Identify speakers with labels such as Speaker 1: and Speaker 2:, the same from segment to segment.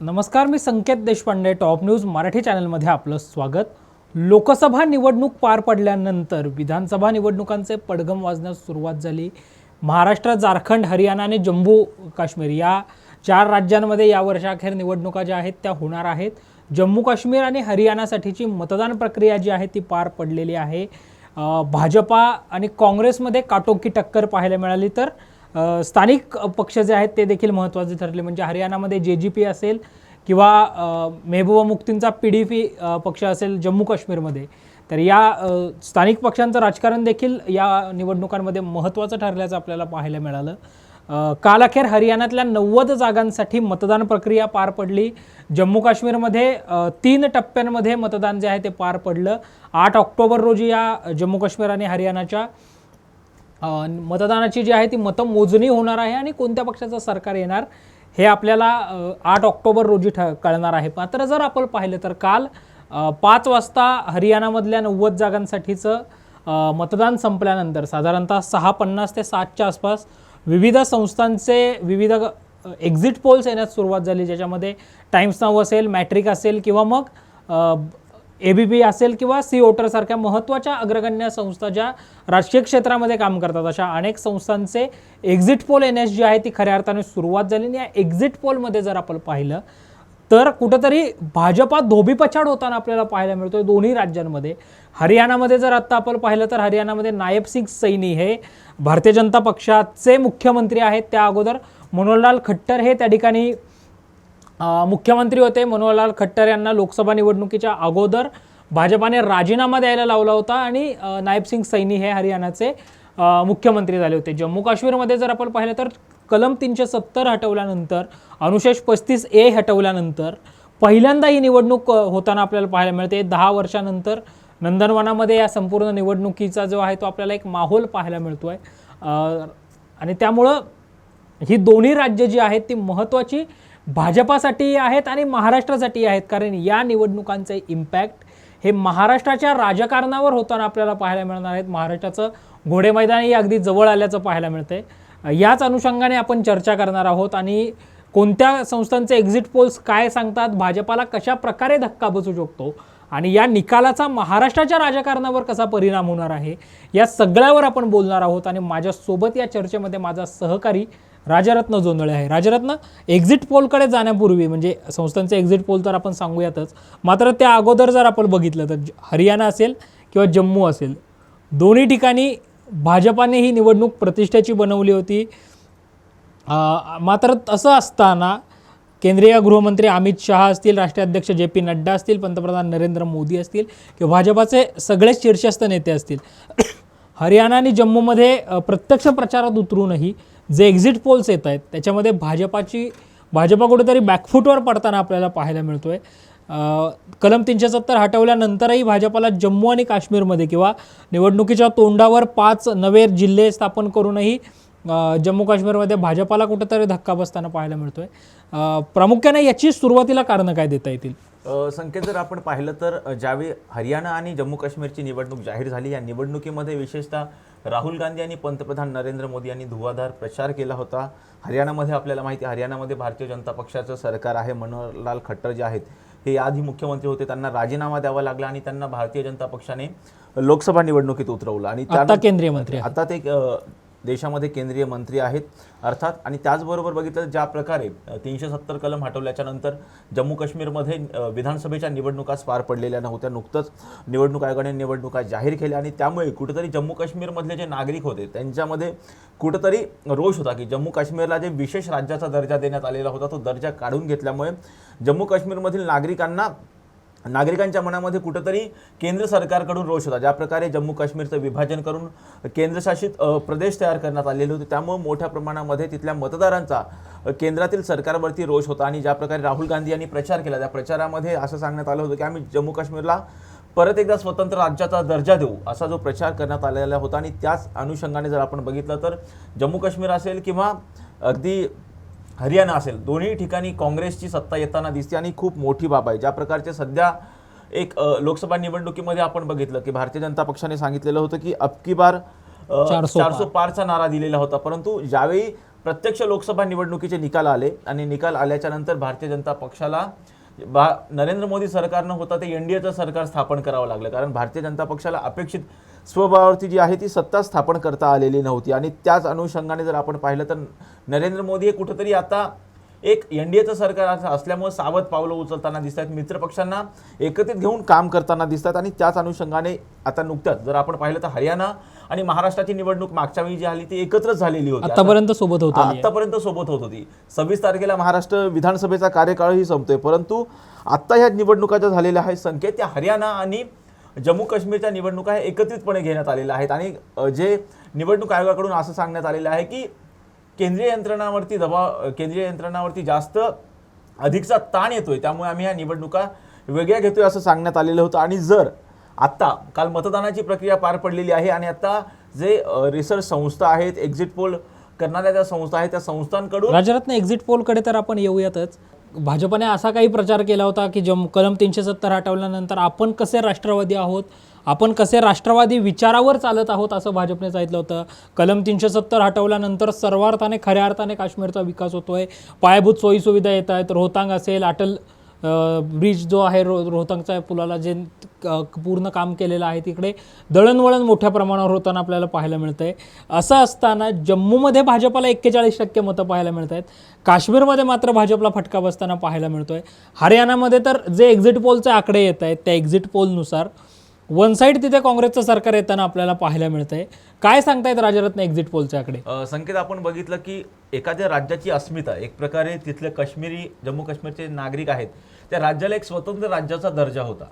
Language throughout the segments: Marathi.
Speaker 1: नमस्कार मी संकेत देशपांडे टॉप न्यूज मराठी चॅनलमध्ये आपलं स्वागत. लोकसभा निवडणूक पार पडल्यानंतर विधानसभा निवडणुकांचे पडगम वाजण्यास सुरुवात झाली. महाराष्ट्र झारखंड हरियाणा आणि जम्मू काश्मीर या चार राज्यांमध्ये या वर्षाखेर निवडणुका ज्या आहेत त्या होणार आहेत. जम्मू काश्मीर आणि हरियाणासाठीची मतदान प्रक्रिया जी आहे ती पार पडलेली आहे. भाजपा आणि काँग्रेसमध्ये काटोकी टक्कर पाहायला मिळाली तर स्थानिक पक्ष जे आहेत ते देखील महत्त्वाचे ठरले. म्हणजे हरियाणामध्ये जे जी पी असेल किंवा मेहबूबा मुक्तींचा पी डी पी पक्ष असेल जम्मू काश्मीरमध्ये तर या स्थानिक पक्षांचं राजकारण देखील या निवडणुकांमध्ये महत्त्वाचं ठरल्याचं आपल्याला पाहायला मिळालं. काल अखेर हरियाणातल्या नव्वद जागांसाठी मतदान प्रक्रिया पार पडली. जम्मू काश्मीरमध्ये तीन टप्प्यांमध्ये मतदान जे आहे ते पार पडलं. आठ ऑक्टोबर रोजी या जम्मू काश्मीर आणि हरियाणाच्या मतदानाची जी आहे ती मतमोजणी होणार आहे आणि कोणत्या पक्षाचं सरकार येणार हे आपल्याला आठ ऑक्टोबर रोजी ठ कळणार आहे. मात्र जर आपण पाहिलं तर काल पाच वाजता हरियाणामधल्या नव्वद जागांसाठीचं मतदान संपल्यानंतर साधारणतः सहा पन्नास ते सातच्या आसपास विविध संस्थांचे विविध एक्झिट पोल्स येण्यास सुरुवात झाली ज्याच्यामध्ये टाइम्स नाव असेल मॅट्रिक असेल किंवा मग ए बी पी असेल किंवा सी ओटरसारख्या महत्त्वाच्या अग्रगण्य संस्था ज्या राजकीय क्षेत्रामध्ये काम करतात अशा अनेक संस्थांचे exit poll N S G आहे ती खऱ्या अर्थाने सुरुवात झाली आणि या एक्झिट पोलमध्ये जर आपण पाहिलं तर कुठंतरी भाजपा धोबीपछाड होताना आपल्याला पाहायला मिळतोय दोन्ही राज्यांमध्ये. हरियाणामध्ये जर आत्ता आपण पाहिलं तर हरियाणामध्ये नायब सिंग सैनी हे भारतीय जनता पक्षाचे मुख्यमंत्री आहेत. त्या अगोदर मनोहरलाल खट्टर हे त्या ठिकाणी मुख्यमंत्री होते मनोहरलाल खट्टर यांना लोकसभा निवडणुकीच्या अगोदर भाजपाने राजीनामा द्यायला लावला होता आणि नायब सिंग सैनी हे हरियाणाचे मुख्यमंत्री झाले होते. जम्मू काश्मीरमध्ये जर आपण पाहिलं तर कलम तीनशे सत्तर हटवल्यानंतर अनुशेष पस्तीस ए हटवल्यानंतर पहिल्यांदा ही निवडणूक होताना आपल्याला पाहायला मिळते. दहा वर्षानंतर नंदनवनामध्ये या संपूर्ण निवडणुकीचा जो आहे तो आपल्याला एक माहोल पाहायला मिळतो आहे आणि त्यामुळं ही दोन्ही राज्य जी आहेत ती महत्त्वाची भाजपासाठी आहेत आणि महाराष्ट्रासाठी आहेत. कारण या निवडणुकांचे इम्पॅक्ट हे महाराष्ट्राच्या राजकारणावर होताना आपल्याला पाहायला मिळणार आहेत. महाराष्ट्राचं घोडे मैदानही अगदी जवळ आल्याचं पाहायला मिळतंय. याच अनुषंगाने आपण चर्चा करणार आहोत आणि कोणत्या संस्थांचे एक्झिट पोल्स काय सांगतात भाजपाला कशा प्रकारे धक्का बसू शकतो आणि या निकालाचा महाराष्ट्राच्या राजकारणावर कसा परिणाम होणार आहे या सगळ्यावर आपण बोलणार आहोत. आणि माझ्यासोबत या चर्चेमध्ये माझा सहकारी राजरत्न जोंधळे आहे राजरत्न एक्झिट पोलकडे जाण्यापूर्वी म्हणजे संस्थांचे एक्झिट पोल तर आपण सांगूयातच मात्र त्या अगोदर जर आपण बघितलं तर हरियाणा असेल किंवा जम्मू असेल दोन्ही ठिकाणी भाजपाने ही निवडणूक प्रतिष्ठेची बनवली होती. मात्र असं असताना केंद्रीय गृहमंत्री अमित शहा असतील राष्ट्रीय अध्यक्ष जे पी नड्डा असतील पंतप्रधान नरेंद्र मोदी असतील किंवा भाजपाचे सगळेच शीर्षस्थ नेते असतील. हरियाणा आणि जम्मूमध्ये प्रत्यक्ष प्रचारात उतरूनही जे एक्झिट पोल्स येत आहेत त्याच्यामध्ये भाजपाची भाजपा कुठेतरी बॅकफूटवर पडताना आपल्याला पाहायला मिळतोय. आहे कलम तीनशे सत्तर हटवल्यानंतरही भाजपाला जम्मू आणि काश्मीरमध्ये किंवा निवडणुकीच्या तोंडावर पाच नवे जिल्हे स्थापन करूनही जम्मू काश्मीरमध्ये भाजपाला कुठेतरी धक्का बसताना पाहायला मिळतोय. आहे प्रामुख्याने याची सुरुवातीला कारणं काय देता येतील?
Speaker 2: संकेत जर आपण पाहिलं तर ज्यावेळी हरियाणा आणि जम्मू काश्मीरची निवडणूक जाहीर झाली या निवडणुकीमध्ये विशेषतः राहुल गांधी आणि पंतप्रधान नरेंद्र मोदी यांनी धुवाधार प्रचार केला होता. हरियाणामध्ये आपल्याला माहिती आहे हरियाणामध्ये भारतीय जनता पक्षाचं सरकार आहे. मनोहरलाल खट्टर जे आहेत हे आधी मुख्यमंत्री होते. त्यांना राजीनामा द्यावा लागला आणि त्यांना भारतीय जनता पक्षाने लोकसभा निवडणुकीत उतरवलं. आणि
Speaker 1: आता
Speaker 2: त्यानंतर-
Speaker 1: केंद्रीय मंत्री.
Speaker 2: आता ते देशामध्ये केंद्रीय मंत्री आहेत. अर्थात आणि त्याचबरोबर बघितलं ज्या प्रकारे तीनशे सत्तर कलम हटवल्याच्यानंतर जम्मू काश्मीरमध्ये विधानसभेच्या निवडणुकाच पार पडलेल्या नव्हत्या. नुकतंच निवडणूक आयोगाने निवडणुका जाहीर केल्या आणि त्यामुळे कुठेतरी जम्मू काश्मीरमधले जे नागरिक होते त्यांच्यामध्ये कुठंतरी रोष होता की जम्मू काश्मीरला जे विशेष राज्याचा दर्जा देण्यात आलेला होता तो दर्जा काढून घेतल्यामुळे जम्मू काश्मीरमधील नागरिकांना नागरिकांच्या मनामध्ये कुठंतरी केंद्र सरकारकडून रोष होता. ज्या प्रकारे जम्मू काश्मीरचं विभाजन करून केंद्रशासित प्रदेश तयार करण्यात आलेले होते त्यामुळे मोठ्या प्रमाणामध्ये तिथल्या मतदारांचा केंद्रातील सरकारवरती रोष होता. आणि ज्या प्रकारे राहुल गांधी यांनी प्रचार केला त्या प्रचारामध्ये असं सांगण्यात आलं होतं की आम्ही जम्मू काश्मीरला परत एकदा स्वतंत्र राज्याचा दर्जा देऊ असा जो प्रचार करण्यात आलेला होता. आणि त्याच अनुषंगाने जर आपण बघितलं तर जम्मू काश्मीर असेल किंवा अगदी हरियाणा असेल. दोन्ही ठिकाणी काँग्रेसची सत्ता येताना दिसते आणि खूप मोठी बाब आहे. ज्या प्रकारचे सध्या एक लोकसभा निवडणुकीमध्ये आपण बघितलं की भारतीय जनता पक्षाने सांगितलेलं होतं की अबकी बार
Speaker 1: चारसो
Speaker 2: पारचा नारा दिलेला होता. परंतु ज्यावेळी प्रत्यक्ष लोकसभा निवडणुकीचे निकाल आले आणि निकाल आल्याच्यानंतर भारतीय जनता पक्षाला बा नरेंद्र मोदी सरकारनं होता ते एनडीएचं सरकार स्थापन करावं लागलं. कारण भारतीय जनता पक्षाला अपेक्षित स्वबळावरती जी आहे ती सत्ता स्थापन करता आलेली नव्हती. आणि त्याच अनुषंगाने जर आपण पाहिलं तर नरेंद्र मोदी हे कुठंतरी आता एक एनडीएचं सरकार असं असल्यामुळे सावध पावलं उचलताना दिसत आहेत. मित्रपक्षांना एकत्रित घेऊन काम करताना दिसतात आणि त्याच अनुषंगाने आता नुकत्याच जर आपण पाहिलं तर हरियाणा आणि महाराष्ट्राची निवडणूक मागच्या वेळी जी आली ती एकत्रच झालेली होती. आता-
Speaker 1: आतापर्यंत सोबत होता
Speaker 2: आतापर्यंत सोबत होत होती. सव्वीस तारखेला महाराष्ट्र विधानसभेचा कार्यकाळही संपतोय. परंतु आत्ता ह्या निवडणुका ज्या झालेल्या आहेत संकेत त्या हरियाणा आणि जम्मू काश्मीरच्या निवडणुका हे एकत्रितपणे घेण्यात आलेल्या आहेत. आणि जे निवडणूक आयोगाकडून असं सांगण्यात आलेलं आहे की केंद्रीय यंत्रणावरती दबाव केंद्रीय यंत्रणावरती जास्त अधिकचा ताण येतोय त्यामुळे आम्ही ह्या निवडणुका वेगळ्या घेतोय असं सांगण्यात आलेलं होतं. आणि जर आत्ता काल मतदानाची प्रक्रिया पार पडलेली आहे आणि आता जे रिसर्च संस्था आहेत एक्झिट पोल करणाऱ्या ज्या संस्था आहेत त्या संस्थांकडून
Speaker 1: राजरत्न एक्झिट पोलकडे तर आपण येऊयातच. भाजपने असा काही प्रचार केला होता की जम कलम तीनशे सत्तर हटवल्यानंतर आपण कसे राष्ट्रवादी आहोत? आपण कसे राष्ट्रवादी विचारावर चालत आहोत असं भाजपने सांगितलं होतं. कलम तीनशे सत्तर हटवल्यानंतर सर्वार्थाने खऱ्या अर्थाने काश्मीरचा विकास होतोय. पायाभूत सोयीसुविधा येत आहेत. रोहतांग असेल अटल ब्रिज जो आहे रो रोहतांगच्या पुलाला जे क- पूर्ण काम केलेलं आहे तिकडे दळणवळण मोठ्या प्रमाणावर होताना आपल्याला पाहायला मिळतं आहे असं असताना जम्मूमध्ये भाजपाला एक्केचाळीस टक्के मतं पाहायला मिळत आहेत काश्मीरमध्ये मात्र भाजपला फटका बसताना पाहायला मिळतो आहे हरियाणामध्ये तर जे एक्झिट पोलचे आकडे येत आहेत त्या एक्झिट पोलनुसार वन साईड तिथे काँग्रेसचं सरकार येताना आपल्याला पाहायला मिळतं आहे काय सांगतायत राजरत्न एक्झिट पोलच्या आकडे
Speaker 2: संकेत आपण बघितलं की एखाद्या राज्याची अस्मिता एक प्रकारे तिथले काश्मीरी जम्मू काश्मीरचे नागरिक आहेत त्या राज्याला एक स्वतंत्र राज्याचा दर्जा होता.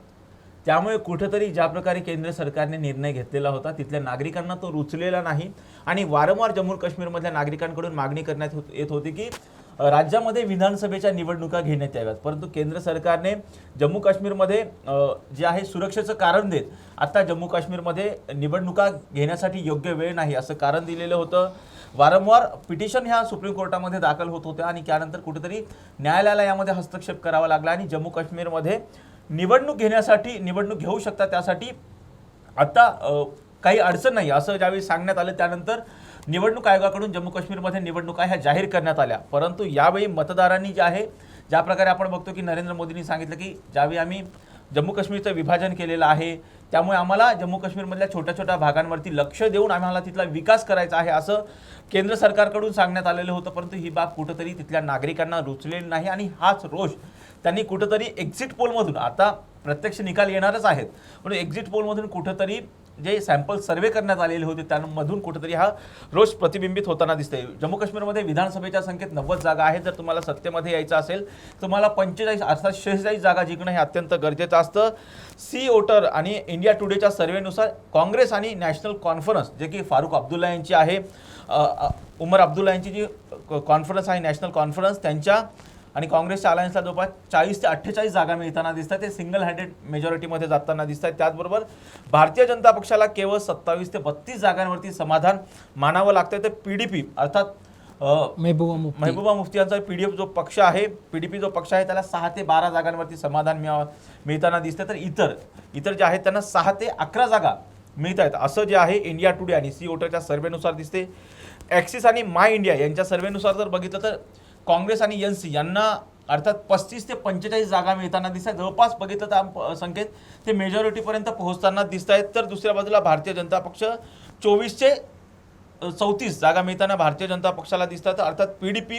Speaker 2: त्यामुळे कुठेतरी ज्या प्रकारे केंद्र सरकारने निर्णय घेतलेला होता तिथल्या नागरिकांना तो रुचलेला नाही. आणि वारंवार जम्मू काश्मीरमधल्या नागरिकांकडून मागणी करण्यात येत होती की राज्यामध्ये विधानसभेच्या निवडणुका घेण्यात याव्यात. परंतु केंद्र सरकारने जम्मू काश्मीरमध्ये जे आहे सुरक्षेचं कारण देत आत्ता जम्मू काश्मीरमध्ये निवडणुका घेण्यासाठी योग्य वेळ नाही असं कारण दिलेलं होतं. वारंवार पिटिशन ह्या सुप्रीम कोर्टामध्ये दाखल होत होत्या आणि त्यानंतर कुठेतरी न्यायालयाला यामध्ये हस्तक्षेप करावा लागला आणि जम्मू काश्मीरमध्ये निवडणूक घेण्यासाठी निवडणूक घेऊ शकता त्यासाठी आत्ता काही अडचण नाही असं ज्यावेळी सांगण्यात आलं त्यानंतर निवडणूक आयोगाकडून जम्मू काश्मीरमध्ये निवडणुका ह्या जाहीर करण्यात आल्या. परंतु यावेळी मतदारांनी जे आहे ज्या प्रकारे आपण बघतो की नरेंद्र मोदींनी सांगितलं की ज्यावेळी आम्ही जम्मू काश्मीरचं विभाजन केलेलं आहे त्यामुळे आम्हाला जम्मू काश्मीरमधल्या छोट्या छोट्या भागांवरती लक्ष देऊन आम्हाला तिथला विकास करायचा आहे असं केंद्र सरकारकडून सांगण्यात आलेलं होतं. परंतु ही बाब कुठंतरी तिथल्या नागरिकांना रुचलेली नाही आणि हाच रोष त्यांनी कुठंतरी एक्झिट पोलमधून आता प्रत्यक्ष निकाल येणारच आहेत म्हणून एक्झिट पोलमधून कुठंतरी जे सॅम्पल सर्वे करण्यात आलेले होते त्यामधून कुठंतरी हा रोष प्रतिबिंबित होताना दिसतोय. जम्मू काश्मीरमध्ये विधानसभेच्या संख्येत नव्वद जागा आहेत. जर तुम्हाला सत्तेमध्ये यायचं असेल तुम्हाला पंचेचाळीस अर्थात शेहेचाळीस जागा जिंकणं हे अत्यंत गरजेचं असतं. सी ओटर आणि इंडिया टुडेच्या सर्वेनुसार काँग्रेस आणि नॅशनल कॉन्फरन्स जे की फारुख अब्दुल्ला यांची आहे उमर अब्दुल्ला यांची जी कॉन्फरन्स आहे नॅशनल कॉन्फरन्स त्यांच्या आणि काँग्रेसच्या अलायन्सला जवळपास चाळीस ते अठ्ठेचाळीस जागा मिळताना दिसतात ते सिंगल हँडेड मेजॉरिटीमध्ये जाताना दिसत आहेत त्याचबरोबर भारतीय जनता पक्षाला केवळ सत्तावीस ते बत्तीस जागांवरती समाधान मानावं लागतंय. तर पी डी पी अर्थात
Speaker 1: महबूबा मुफ्ती.
Speaker 2: महबूबा मुफ्ती यांचा पीडीएफ जो पक्ष आहे पीडीपी जो पक्ष आहे त्याला सहा ते बारा जागांवरती समाधान मिळा मिळताना दिसतं तर इतर इतर जे आहेत त्यांना सहा ते अकरा जागा मिळत आहेत असं जे आहे इंडिया टुडे आणि सी वोटरच्या सर्वेनुसार दिसते ॲक्सिस आणि माय इंडिया यांच्या सर्वेनुसार जर बघितलं तर काँग्रेस आणि एन सी यांना अर्थात पस्तीस ते पंचेचाळीस जागा मिळताना दिसत आहेत जवळपास बघितलं तर आम- संकेत ते मेजॉरिटीपर्यंत पोहोचताना दिसत आहेत तर दुसऱ्या बाजूला भारतीय जनता पक्ष चोवीसशे चौतीस जागा मिळताना भारतीय जनता पक्षाला दिसतात. अर्थात पी डी पी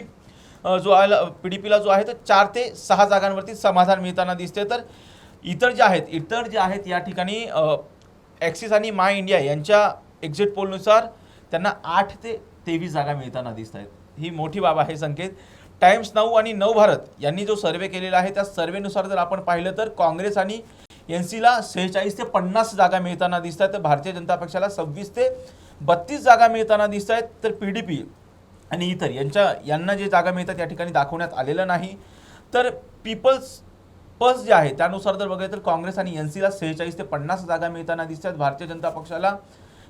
Speaker 2: जो आहे पी डी पीला जो आहे तो चार ते सहा जागांवरती समाधान मिळताना दिसते तर इतर जे आहेत इतर जे आहेत या ठिकाणी ॲक्सिस आणि माय इंडिया यांच्या एक्झिट पोलनुसार त्यांना आठ ते तेवीस जागा मिळताना दिसत आहेत ही मोठी बाब आहे संकेत. टाइम्स नऊ आणि नव भारत यांनी जो सर्वे केलेला आहे त्या सर्वेनुसार जर आपण पाहिलं तर काँग्रेस आणि एन सीला सेहेचाळीस ते पन्नास जागा मिळताना दिसत आहेत तर भारतीय जनता पक्षाला सव्वीस ते बत्तीस जागा मिळताना दिसत आहेत तर पी डी पी आणि इतर यांच्या यांना जे जागा मिळतात या ठिकाणी दाखवण्यात आलेलं नाही. तर पीपल्स पस जे आहे त्यानुसार जर बघितलं तर काँग्रेस आणि एन सीला सेहेचाळीस ते पन्नास जागा मिळताना दिसत आहेत भारतीय जनता पक्षाला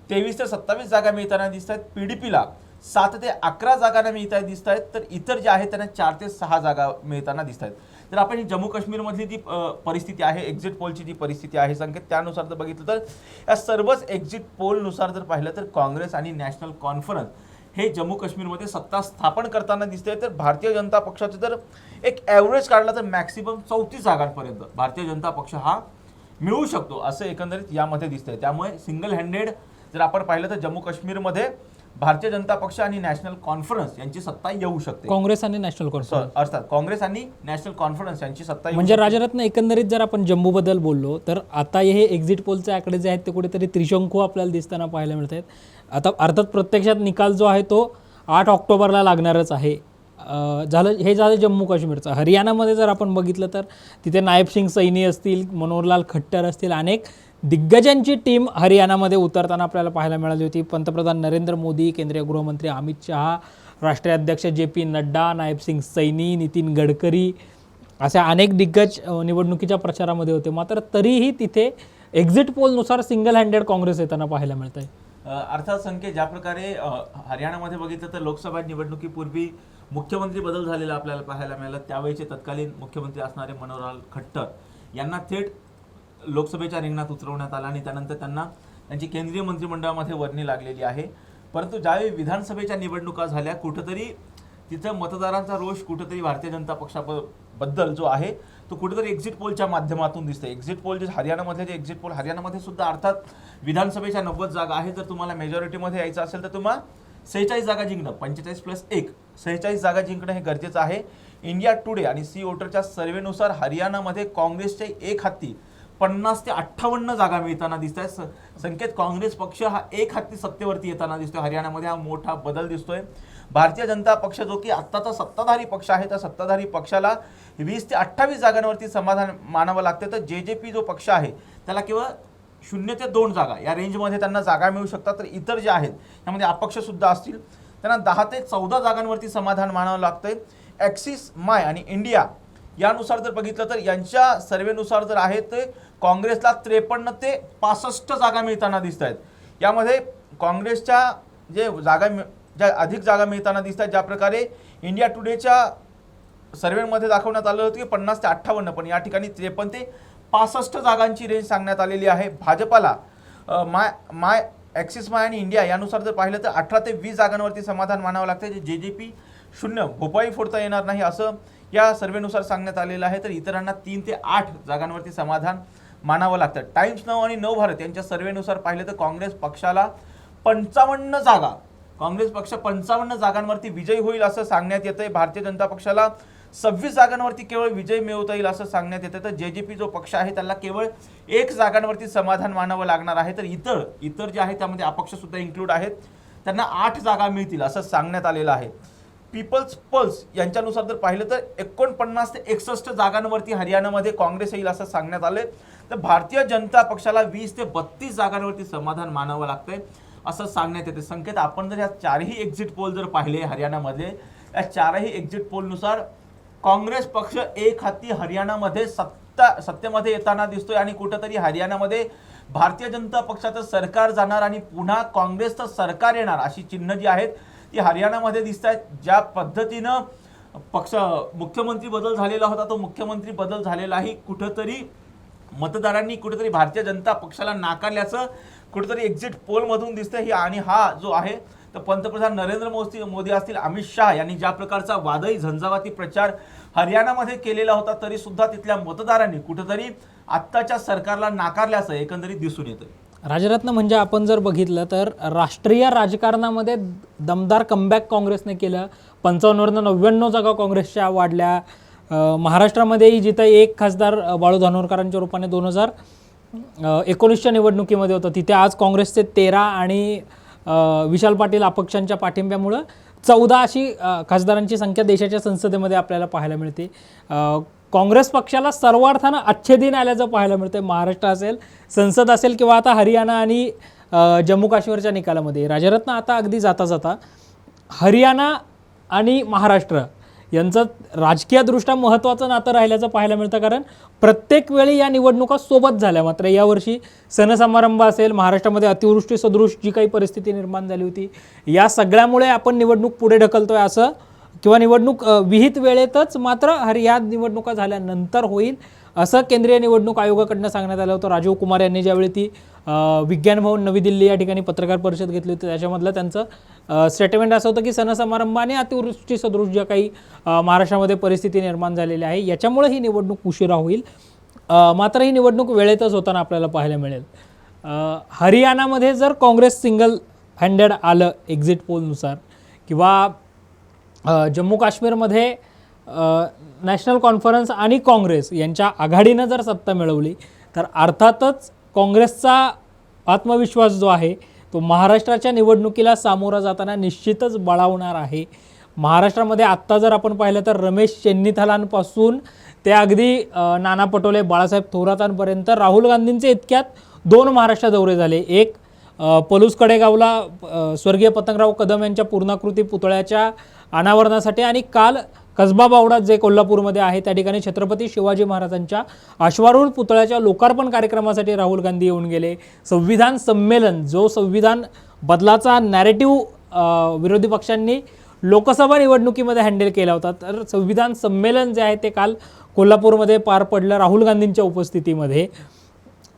Speaker 2: तेवीस ते सत्तावीस जागा मिळताना दिसत आहेत पी डी पीला सात ते अकरा जागांना मिळत आहेत दिसत आहेत तर इतर जे आहेत त्यांना चार ते सहा जागा मिळताना दिसत आहेत तर आपण ही जम्मू काश्मीरमधली जी परिस्थिती आहे एक्झिट पोलची जी परिस्थिती आहे संकेत त्यानुसार जर बघितलं तर या सर्वच एक्झिट पोलनुसार जर पाहिलं तर काँग्रेस आणि नॅशनल कॉन्फरन्स हे जम्मू काश्मीरमध्ये सत्ता स्थापन करताना दिसते तर भारतीय जनता पक्षाचं जर एक ॲव्हरेज काढला तर मॅक्सिमम चौतीस जागांपर्यंत भारतीय जनता पक्ष हा मिळू शकतो असं एकंदरीत यामध्ये दिसतंय. त्यामुळे सिंगल हँडेड जर आपण पाहिलं तर जम्मू काश्मीरमध्ये भारतीय जनता पक्ष आणि नॅशनल कॉन्फरन्स यांची सत्ता येऊ शकते.
Speaker 1: काँग्रेस आणि नॅशनल कॉन्फरन्स.
Speaker 2: अर्थात काँग्रेस आणि नॅशनल कॉन्फरन्स यांची सत्ता
Speaker 1: म्हणजे राजरत्न एकंदरीत जर आपण जम्मूबद्दल बोललो तर आता हे एक्झिट पोलचे आकडे जे आहेत ते कुठेतरी त्रिशंकू आपल्याला दिसताना पाहायला मिळत आहेत आता अर्थात प्रत्यक्षात निकाल जो आहे तो आठ ऑक्टोबरला लागणारच आहे. झालं हे झालं जम्मू काश्मीरचं. हरियाणामध्ये जर आपण बघितलं तर तिथे नायब सिंग सैनी असतील मनोहरलाल खट्टर असतील अनेक दिग्गजांची टीम हरियाणामध्ये उतरताना आपल्याला पाहायला मिळाली होती. पंतप्रधान नरेंद्र मोदी केंद्रीय गृहमंत्री अमित शहा राष्ट्रीय अध्यक्ष जे पी नड्डा नायब सिंग सैनी नितीन गडकरी अशा अनेक दिग्गज निवडणुकीच्या प्रचारामध्ये होते. मात्र तरीही तिथे एक्झिट पोलनुसार सिंगल हँडेड काँग्रेस येताना पाहायला मिळत आहे
Speaker 2: अर्थात संख्ये ज्या प्रकारे हरियाणामध्ये बघितलं तर लोकसभा निवडणुकीपूर्वी मुख्यमंत्री बदल झालेला आपल्याला पाहायला मिळाला. त्यावेळेचे तत्कालीन मुख्यमंत्री असणारे मनोहरलाल खट्टर यांना थेट लोकसभेच्या रिंगणात उतरवण्यात आला आणि त्यानंतर त्यांना त्यांची केंद्रीय मंत्रिमंडळामध्ये वर्णी लागलेली आहे. परंतु ज्यावेळी विधानसभेच्या निवडणुका झाल्या कुठंतरी तिथं मतदारांचा रोष कुठंतरी भारतीय जनता पक्षाबद्दल जो आहे तो कुठेतरी एक्झिट पोलच्या माध्यमातून दिसतोय. एक्झिट पोल जे हरियाणामधले जे एक्झिट पोल हरियाणामध्ये सुद्धा अर्थात विधानसभेच्या नव्वद जागा आहे. जर तुम्हाला मेजॉरिटीमध्ये यायचं असेल तर तुम्हाला सेहेचाळीस जागा जिंकणं पंचेचाळीस प्लस एक सेहेचाळीस जागा जिंकणं हे गरजेचं आहे. इंडिया टुडे आणि सी वोटरच्या सर्वेनुसार हरियाणामध्ये काँग्रेसचे एक हत्ती पन्नास ते अठ्ठावन्न जागा मिळताना दिसत आहे संकेत काँग्रेस पक्ष हा एक हाती सत्तेवरती येताना दिसतोय. हरियाणामध्ये हा मोठा बदल दिसतोय. भारतीय जनता पक्ष जो की आत्ताचा सत्ताधारी पक्ष आहे त्या सत्ताधारी पक्षाला वीस ते अठ्ठावीस जागांवरती समाधान मानावं लागतं तर जे जे पी जो पक्ष आहे त्याला केवळ शून्य ते दोन जागा या रेंजमध्ये त्यांना जागा मिळू शकतात. तर इतर जे आहेत त्यामध्ये अपक्षसुद्धा असतील. त्यांना दहा ते चौदा जागांवरती समाधान मानावं लागतंय. ॲक्सिस माय आणि इंडिया यानुसार जर बघितलं तर यांच्या सर्वेनुसार जर आहे ते काँग्रेसला त्रेपन्न ते पासष्ट जागा मिळताना दिसत आहेत यामध्ये काँग्रेसच्या जे जागा ज्या अधिक जागा मिळताना दिसत आहेत ज्या प्रकारे इंडिया टुडेच्या सर्वेमध्ये दाखवण्यात आलं होतं की पन्नास ते अठ्ठावन्न पण या ठिकाणी त्रेपन्न ते पासष्ट जागांची रेंज सांगण्यात आलेली आहे. भाजपाला माय माय ॲक्सिस माय आणि इंडिया यानुसार जर पाहिलं तर अठरा ते वीस जागांवरती समाधान मानावं लागतं जे जे जे पी शून्य भोपाळी फोडता येणार नाही असं या सर्वेनुसार सांगण्यात आलेलं आहे तर इतरांना तीन ते आठ जागांवरती समाधान मानावं लागतं. टाइम्स नऊ आणि नव भारत यांच्या सर्वेनुसार पाहिलं तर काँग्रेस पक्षाला पंचावन्न जागा काँग्रेस पक्ष पंचावन्न जागांवरती विजयी होईल असं सांगण्यात येतं आहे भारतीय जनता पक्षाला सव्वीस जागांवरती केवळ विजय मिळवता येईल असं सांगण्यात येतं तर जे जे पी जो पक्ष आहे त्याला केवळ एक जागांवरती समाधान मानावं लागणार आहे. तर इतर इतर जे आहे त्यामध्ये अपक्षसुद्धा इन्क्लूड आहेत. त्यांना आठ जागा मिळतील असं सांगण्यात आलेलं आहे. पीपल्स पल्स यांच्यानुसार जर पाहिलं तर एकोणपन्नास ते एकसष्ट जागांवरती हरियाणामध्ये काँग्रेस येईल असं सांगण्यात आलं तर भारतीय जनता पक्षाला वीस ते बत्तीस जागांवरती समाधान मानावं लागतंय असं सांगण्यात येते संकेत आपण जर या चारही एक्झिट पोल जर पाहिले हरियाणामध्ये या चारही एक्झिट पोलनुसार काँग्रेस पक्ष एक हाती हरियाणामध्ये सत्ता सत्तेमध्ये येताना दिसतोय आणि कुठंतरी हरियाणामध्ये भारतीय जनता पक्षाचं सरकार जाणार आणि पुन्हा काँग्रेसचं सरकार येणार अशी चिन्ह जी आहेत ती हरियाणामध्ये दिसत आहेत ज्या पद्धतीनं पक्ष मुख्यमंत्री बदल झालेला होता तो मुख्यमंत्री बदल झालेलाही कुठंतरी मतदारांनी कुठेतरी भारतीय जनता पक्षाला नाकारल्याचं कुठेतरी एक्झिट पोलमधून दिसतं ही आणि हा जो आहे तर पंतप्रधान नरेंद्र मोदी मोदी असतील अमित शहा यांनी ज्या प्रकारचा वादळी झंझावाती प्रचार हरियाणामध्ये केलेला होता तरी सुद्धा तिथल्या मतदारांनी कुठेतरी आत्ताच्या सरकारला नाकारल्याचं एकंदरीत दिसून येतं
Speaker 1: राजरत्न म्हणजे आपण जर बघितलं तर राष्ट्रीय राजकारणामध्ये दमदार कमबॅक काँग्रेसने केलं. पंचावन्नवरनं नव्याण्णव जागा काँग्रेसच्या वाढल्या. महाराष्ट्रामध्येही जिथं एक खासदार बाळू धानोरकरांच्या रूपाने दोन हजार एकोणीसच्या निवडणुकीमध्ये होतं तिथे आज काँग्रेसचे तेरा आणि विशाल पाटील अपक्षांच्या पाठिंब्यामुळं चौदा अशी खासदारांची संख्या देशाच्या संसदेमध्ये आपल्याला पाहायला मिळते. काँग्रेस पक्षाला सर्वार्थानं अच्छेदीन आल्याचं पाहायला मिळतं महाराष्ट्र असेल संसद असेल किंवा आता हरियाणा आणि जम्मू काश्मीरच्या निकालामध्ये. राजरत्न आता अगदी जाता जाता हरियाणा आणि महाराष्ट्र यांचं राजकीयदृष्ट्या महत्त्वाचं नातं राहिल्याचं पाहायला मिळतं. कारण प्रत्येक वेळी या निवडणुका सोबत झाल्या. मात्र यावर्षी सणसमारंभ असेल महाराष्ट्रामध्ये अतिवृष्टी सदृश जी काही परिस्थिती निर्माण झाली होती या सगळ्यामुळे आपण निवडणूक पुढे ढकलतोय असं किंवा निवडणूक विहित वेळेतच मात्र हर या निवडणुका झाल्यानंतर होईल असं केंद्रीय निवडणूक आयोगाकडनं सांगण्यात आलं होतं. राजीव कुमार यांनी ज्यावेळी ती विज्ञान भवन नवी दिल्ली या ठिकाणी पत्रकार परिषद घेतली होती त्याच्यामधलं त्यांचं स्टेटमेंट असं होतं की सणसमारंभाने अतिवृष्टी सदृश ज्या काही महाराष्ट्रामध्ये परिस्थिती निर्माण झालेली आहे याच्यामुळे ही निवडणूक उशिरा होईल. मात्र ही निवडणूक वेळेतच होताना आपल्याला पाहायला मिळेल. हरियाणामध्ये जर काँग्रेस सिंगल हँडेड आलं एक्झिट पोलनुसार किंवा जम्मू काश्मीरमध्ये नॅशनल कॉन्फरन्स आणि काँग्रेस यांच्या आघाडीनं जर सत्ता मिळवली तर अर्थातच काँग्रेसचा आत्मविश्वास जो आहे तो महाराष्ट्राच्या निवडणुकीला सामोरा जाताना निश्चितच बळावणार आहे. महाराष्ट्रामध्ये आत्ता जर आपण पाहिलं तर रमेश चेन्नीथलांपासून ते अगदी नाना पटोले बाळासाहेब थोरातांपर्यंत राहुल गांधींचे इतक्यात दोन महाराष्ट्र दौरे झाले. एक पलूस कडेगावला स्वर्गीय पतंगराव कदम यांच्या पूर्णाकृती पुतळ्याच्या अनावरणासाठी आणि काल कसबा बावडा जे कोल्हापूरमध्ये आहे त्या ठिकाणी छत्रपती शिवाजी महाराजांच्या अश्वारूढ पुतळ्याच्या लोकार्पण कार्यक्रमासाठी राहुल गांधी येऊन गेले. संविधान संमेलन जो संविधान बदलाचा नॅरेटिव्ह विरोधी पक्षांनी लोकसभा निवडणुकीमध्ये हँडल केला होता. तर संविधान संमेलन जे आहे ते काल कोल्हापूरमध्ये पार पडलं राहुल गांधींच्या उपस्थितीमध्ये.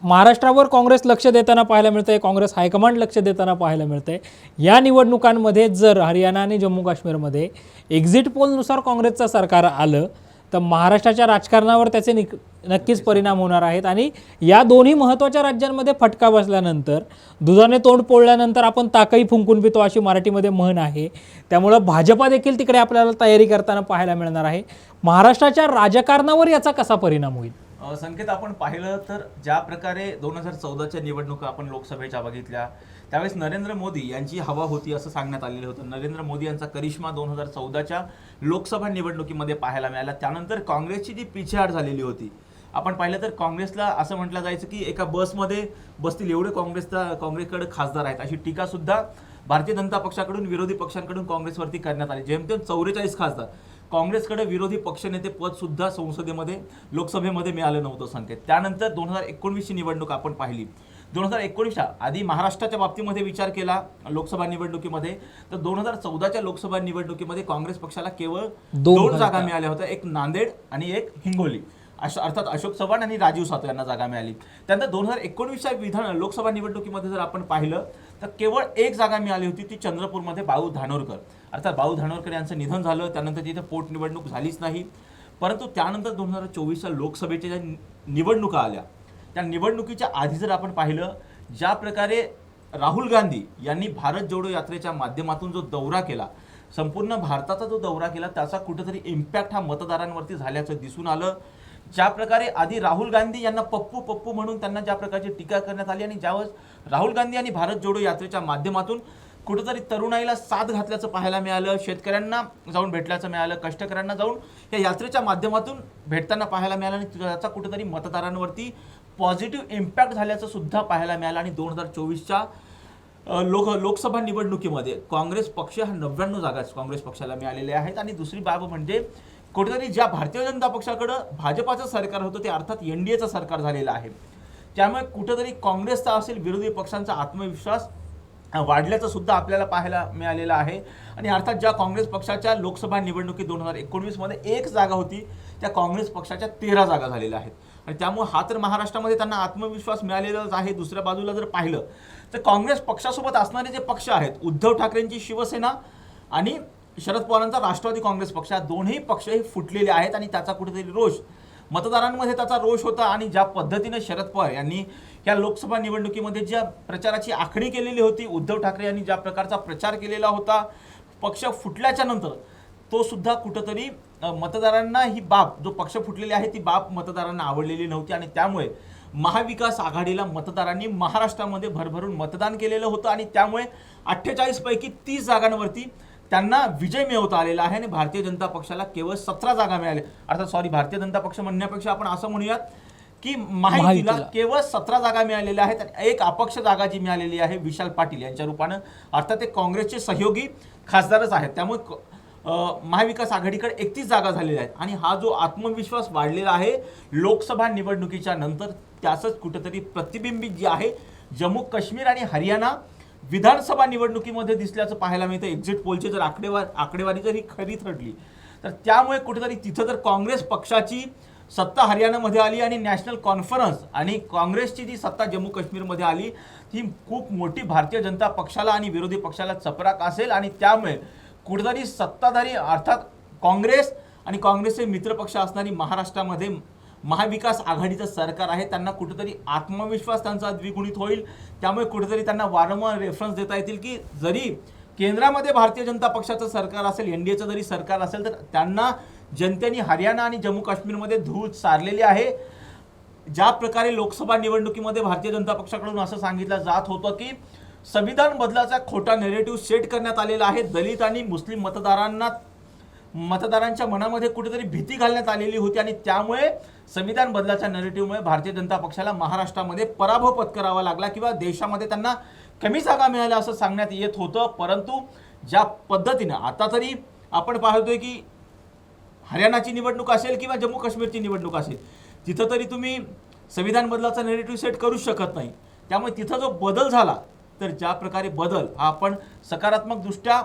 Speaker 1: महाराष्ट्रावर काँग्रेस लक्ष देताना पाहायला मिळतं आहे काँग्रेस हायकमांड लक्ष देताना पाहायला मिळतं आहे या निवडणुकांमध्ये जर हरियाणा आणि जम्मू काश्मीरमध्ये एक्झिट पोलनुसार काँग्रेसचं सरकार आलं तर महाराष्ट्राच्या राजकारणावर त्याचे निक नक्कीच परिणाम होणार आहेत. आणि या दोन्ही महत्त्वाच्या राज्यांमध्ये फटका बसल्यानंतर दुधाने तोंड पोळल्यानंतर आपण ताकही फुंकून पितो अशी मराठीमध्ये म्हण आहे. त्यामुळं भाजपा देखील तिकडे आपल्याला तयारी करताना पाहायला मिळणार आहे. महाराष्ट्राच्या राजकारणावर याचा कसा परिणाम होईल?
Speaker 2: संकेत आपण पाहिलं तर ज्या प्रकारे दोन हजार चौदाच्या निवडणुका आपण लोकसभेच्या बघितल्या त्यावेळेस नरेंद्र मोदी यांची हवा होती असं सांगण्यात आलेलं होतं. नरेंद्र मोदी यांचा करिश्मा दोन हजार चौदाच्या लोकसभा निवडणुकीमध्ये पाहायला मिळाला. त्यानंतर काँग्रेसची जी पिछेहाट झालेली होती आपण पाहिलं तर काँग्रेसला असं म्हटलं जायचं की एका बसमध्ये बसतील एवढे काँग्रेसचा काँग्रेसकडे खासदार आहेत. अशी टीका सुद्धा भारतीय जनता पक्षाकडून विरोधी पक्षांकडून काँग्रेसवरती करण्यात आली. जेमतेम चौवेचाळीस खासदार. काँग्रेसकडे विरोधी पक्षनेते पद सुद्धा संसदेमध्ये लोकसभेमध्ये मिळालं नव्हतं संकेत. त्यानंतर दोन हजार एकोणवीसची निवडणूक आपण पाहिली. दोन हजार एकोणीसच्या आधी महाराष्ट्राच्या बाबतीमध्ये विचार केला लोकसभा निवडणुकीमध्ये. तर दोन हजार चौदाच्या लोकसभा निवडणुकीमध्ये काँग्रेस पक्षाला केवळ
Speaker 1: दोन.
Speaker 2: जागा मिळाल्या होत्या. एक नांदेड आणि एक हिंगोली. अश अर्थात अशोक चव्हाण आणि राजीव सातव यांना जागा मिळाली. त्यानंतर दोन हजार एकोणवीसच्या विधान लोकसभा निवडणुकीमध्ये जर आपण पाहिलं तर केवळ एक जागा मिळाली होती ती चंद्रपूरमध्ये बाळू धानोरकर. अर्थात बाळू धानोरकर यांचं निधन झालं त्यानंतर तिथे पोटनिवडणूक झालीच नाही. परंतु त्यानंतर दोन हजार चोवीसच्या लोकसभेच्या ज्या निवडणुका आल्या त्या निवडणुकीच्या आधी जर आपण पाहिलं ज्या प्रकारे राहुल गांधी यांनी भारत जोडो यात्रेच्या माध्यमातून जो दौरा केला संपूर्ण भारताचा जो दौरा केला त्याचा कुठेतरी इम्पॅक्ट हा मतदारांवरती झाल्याचं दिसून आलं. ज्या प्रकारे आधी राहुल गांधी यांना पप्पू पप्पू म्हणून त्यांना ज्या प्रकारची टीका करण्यात आली आणि ज्यावेळेस राहुल गांधी यांनी भारत जोडो यात्रेच्या माध्यमातून कुठंतरी तरुणाईला साथ घातल्याचं पाहायला मिळालं शेतकऱ्यांना जाऊन भेटल्याचं मिळालं कष्टकऱ्यांना जाऊन या यात्रेच्या माध्यमातून भेटताना पाहायला मिळालं आणि त्याचा कुठंतरी मतदारांवरती पॉझिटिव्ह इम्पॅक्ट झाल्याचं सुद्धा पाहायला मिळालं आणि दोन हजार चोवीसच्या लोक लोकसभा निवडणुकीमध्ये काँग्रेस पक्ष हा नव्याण्णव जागाच काँग्रेस पक्षाला मिळालेल्या आहेत. आणि दुसरी बाब म्हणजे कुठेतरी ज्या भारतीय जनता पक्षाकडं भाजपाचं सरकार होतं ते अर्थात एन डी एचं सरकार झालेलं आहे. त्यामुळे कुठेतरी काँग्रेसचा असेल विरोधी पक्षांचा आत्मविश्वास वाढल्याचं सुद्धा आपल्याला पाहायला मिळालेलं आहे. आणि अर्थात ज्या काँग्रेस पक्षाच्या लोकसभा निवडणुकीत दोन हजार एकोणवीसमध्ये एक जागा होती त्या काँग्रेस पक्षाच्या तेरा जागा झालेल्या आहेत. आणि त्यामुळे हा तर महाराष्ट्रामध्ये त्यांना आत्मविश्वास मिळालेलाच आहे. दुसऱ्या बाजूला जर पाहिलं तर काँग्रेस पक्षासोबत असणारे जे पक्ष आहेत उद्धव ठाकरेंची शिवसेना आणि शरद पवारांचा राष्ट्रवादी काँग्रेस पक्ष या दोन्ही पक्ष हे फुटलेले आहेत आणि त्याचा कुठेतरी रोष मतदारांमध्ये त्याचा रोष होता. आणि ज्या पद्धतीने शरद पवार यांनी या लोकसभा निवडणुकीमध्ये ज्या प्रचाराची आखणी केलेली होती उद्धव ठाकरे यांनी ज्या प्रकारचा प्रचार केलेला होता पक्ष फुटल्याच्या नंतर तो सुद्धा कुठंतरी मतदारांना ही बाब जो पक्ष फुटलेली आहे ती बाब मतदारांना आवडलेली नव्हती आणि त्यामुळे महाविकास आघाडीला मतदारांनी महाराष्ट्रामध्ये भरभरून मतदान केलेलं होतं आणि त्यामुळे अठ्ठेचाळीसपैकी तीस जागांवरती त्यांना विजय मिळवता आलेला आहे आणि भारतीय जनता पक्षाला केवळ सतरा जागा मिळाल्या. अर्थात सॉरी भारतीय जनता पक्ष म्हणण्यापेक्षा आपण असं म्हणूयात की महायुतीला
Speaker 1: महायुतीला.
Speaker 2: केवळ सतरा जागा मिळालेल्या आहेत आणि एक अपक्ष जागा जी मिळालेली आहे विशाल पाटील यांच्या रूपानं. अर्थात ते काँग्रेसचे सहयोगी खासदारच आहेत. त्यामुळे महाविकास आघाडीकडे एकतीस जागा झालेल्या आहेत. आणि हा जो आत्मविश्वास वाढलेला आहे लोकसभा निवडणुकीच्या नंतर त्याचंच कुठेतरी प्रतिबिंबित जे आहे जम्मू काश्मीर आणि हरियाणा विधानसभा निवडणुकीमध्ये दिसल्याचं पाहायला मिळतं. एक्झिट पोलची जर आकडेवार आकडेवारी जर ही खरी ठरली तर त्यामुळे कुठेतरी तिथं जर काँग्रेस पक्षाची सत्ता हरियाणामध्ये आली आणि नॅशनल कॉन्फरन्स आणि काँग्रेसची जी सत्ता जम्मू काश्मीरमध्ये आली ती खूप मोठी भारतीय जनता पक्षाला आणि विरोधी पक्षाला चपराक असेल आणि त्यामुळे कुठेतरी सत्ताधारी अर्थात काँग्रेस आणि काँग्रेसचे मित्रपक्ष असणारी महाराष्ट्रामध्ये महाविकास आघाडीचं सरकार आहे त्यांना कुठेतरी आत्मविश्वास त्यांचा द्विगुणित होईल. त्यामुळे कुठेतरी त्यांना वारंवार रेफरन्स देता येतील की जरी केंद्रामध्ये भारतीय जनता पक्षाचं सरकार असेल एन डी एचं जरी सरकार असेल तर त्यांना जनतेने हरियाणा आणि जम्मू काश्मीरमध्ये धूळ सारलेली आहे. ज्या प्रकारे लोकसभा निवडणुकीमध्ये भारतीय जनता पक्षाकडून असं सांगितलं जात होतं की संविधान बदलाचा खोटा नेरेटिव्ह सेट करण्यात आलेला आहे. दलित आणि मुस्लिम मतदारांना मतदारांच्या मनामध्ये कुठेतरी भीती घालण्यात आलेली होती आणि त्यामुळे संविधान बदलाच्या नरेटिव्हमुळे भारतीय जनता पक्षाला महाराष्ट्रामध्ये पराभव पत्करावा लागला किंवा देशामध्ये त्यांना कमी जागा मिळाल्या असं सांगण्यात येत होतं. परंतु ज्या पद्धतीनं आता तरी आपण पाहतोय की हरियाणाची निवडणूक असेल किंवा जम्मू काश्मीरची निवडणूक असेल तिथं तरी तुम्ही संविधान बदलाचा नेरेटिव्ह सेट करूच शकत नाही. त्यामुळे तिथं जो बदल झाला तर ज्या प्रकारे बदल हा आपण सकारात्मकदृष्ट्या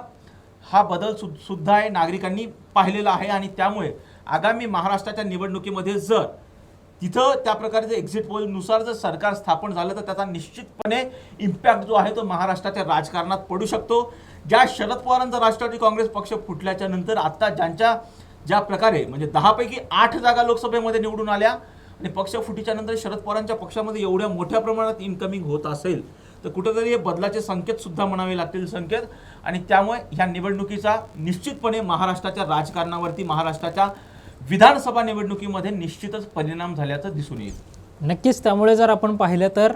Speaker 2: हा बदल सु सुद्धा आहे नागरिकांनी पाहिलेला आहे आणि त्यामुळे आगामी महाराष्ट्राच्या निवडणुकीमध्ये जर तिथं त्या प्रकारचे एक्झिट पोलनुसार जर सरकार स्थापन झालं तर त्याचा निश्चितपणे इम्पॅक्ट जो आहे तो महाराष्ट्राच्या राजकारणात पडू शकतो. ज्या शरद पवारांचा राष्ट्रवादी काँग्रेस पक्ष फुटल्याच्या नंतर आत्ता ज्यांच्या ज्या प्रकारे म्हणजे दहापैकी आठ जागा लोकसभेमध्ये निवडून आल्या आणि पक्ष फुटीच्या नंतर शरद पवारांच्या पक्षामध्ये एवढ्या मोठ्या प्रमाणात इन्कमिंग होत असेल तर कुठेतरी हे बदलाचे संकेत सुद्धा म्हणावे लागतील संकेत. आणि त्यामुळे ह्या निवडणुकीचा निश्चितपणे महाराष्ट्राच्या राजकारणावरती महाराष्ट्राच्या विधानसभा निवडणुकीमध्ये निश्चितच परिणाम झाल्याचं दिसून येईल.
Speaker 1: नक्कीच त्यामुळे जर आपण पाहिलं तर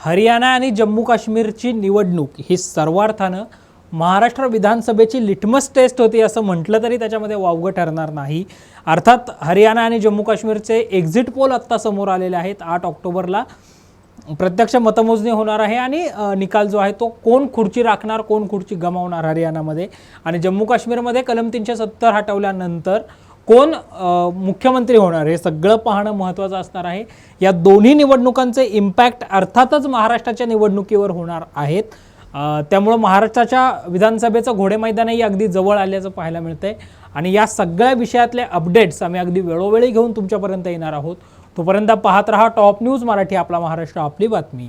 Speaker 1: हरियाणा आणि जम्मू काश्मीरची निवडणूक ही सर्वार्थानं महाराष्ट्र विधानसभेची लिटमस टेस्ट होती असं म्हटलं तरी त्याच्यामध्ये वावगं ठरणार नाही. अर्थात हरियाणा आणि जम्मू काश्मीरचे एक्झिट पोल आत्ता समोर आलेले आहेत आठ ऑक्टोबरला. प्रत्यक्ष मतमोजणी होणार आहे आणि निकाल जो आहे तो कोण खुर्ची राखणार कोण खुर्ची गमावणार हरियाणामध्ये? आणि जम्मू काश्मीरमध्ये कलम तीनशे सत्तर हटवल्यानंतर कोण मुख्यमंत्री होणार? हे सगळं पाहणं महत्त्वाचं असणार आहे. या दोन्ही निवडणुकांचे इम्पॅक्ट अर्थातच महाराष्ट्राच्या निवडणुकीवर होणार आहेत. त्यामुळं महाराष्ट्राच्या विधानसभेचं घोडे मैदानही अगदी जवळ आल्याचं पाहायला मिळतंय. आणि या सगळ्या विषयातले अपडेट्स आम्ही अगदी वेळोवेळी घेऊन तुमच्यापर्यंत येणार आहोत. तोपर्यंत पाहत रहा टॉप न्यूज मराठी आपला महाराष्ट्र आपली बातमी.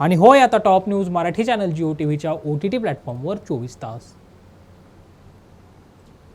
Speaker 1: आणि होय आता top news Marathi channel Jio T व्हीच्या ओ टी टी प्लॅटफॉर्मवर चोवीस तास.